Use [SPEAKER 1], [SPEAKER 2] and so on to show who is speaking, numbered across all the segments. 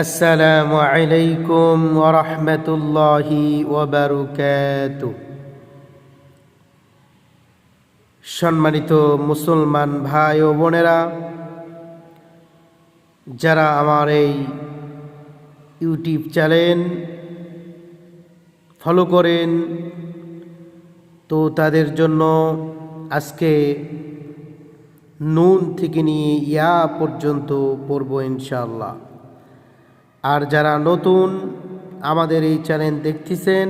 [SPEAKER 1] আসসালামু আলাইকুম ওরহমতুল্লাহি ওবরুকাত সম্মানিত মুসলমান ভাই ও বোনেরা, যারা আমার এই ইউটিউব চ্যানেল ফলো করেন, তো তাদের জন্য আজকে নুন থেকে নিয়ে ইয়া পর্যন্ত পড়ব ইনশাআল্লাহ। আর যারা নতুন আমাদের এই চ্যানেল দেখতেছেন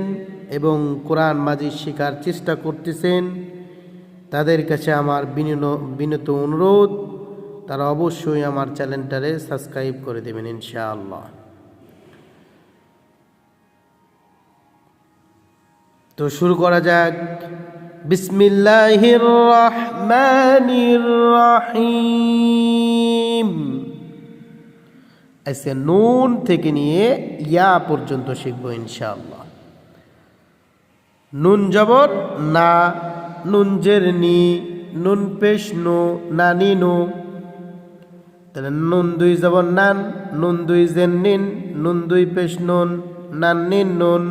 [SPEAKER 1] এবং কোরআন মাজিদ শেখার চেষ্টা করতেছেন, তাদের কাছে আমার বিনীত অনুরোধ, তারা অবশ্যই আমার চ্যানেলটারে সাবস্ক্রাইব করে দেবেন ইনশাআল্লাহ। তো শুরু করা যাক। বিসমিল্লাহির রহমানির রহিম। আজকে নুন থেকে নিয়ে ইয়া পর্যন্ত শিখব ইনশাআল্লাহ। নুন জবর, না, নুন জের নি নুন পেশ নু নানি। নু তাহলে নুন দুই জবর নান, নুন দুই জেন নিন নুন দুই পেশ নুন নান নিন নুন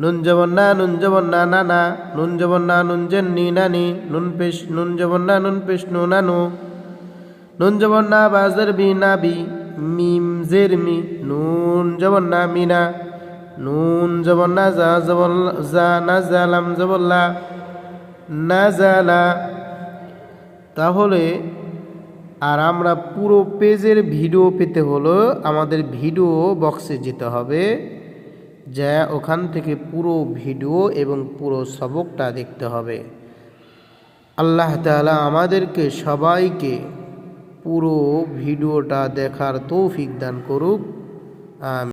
[SPEAKER 1] নুন জবর না, নুন জবর না না না। নুন জবর না, নুন জেন নি নানি নুন পেশ, নুন জবর না, নুন পেশ নু নানু নুন জবর না, বাজার বি, না বি। মিম জের মি, নুন জবর না মিনা, নুন জবর না যা জবর যা না জালাম জবল্লা না জালা তাহলে আর আমরা পুরো পেজের ভিডিও পেতে হলো, আমাদের ভিডিও বক্সে যেতে হবে। যা ওখান থেকে পুরো ভিডিও এবং পুরো সবকটা দেখতে হবে। আল্লাহ তাআলা আমাদেরকে সবাইকে পুরো ভিডিওটা দেখার তৌফিক দান করুক। আমিন।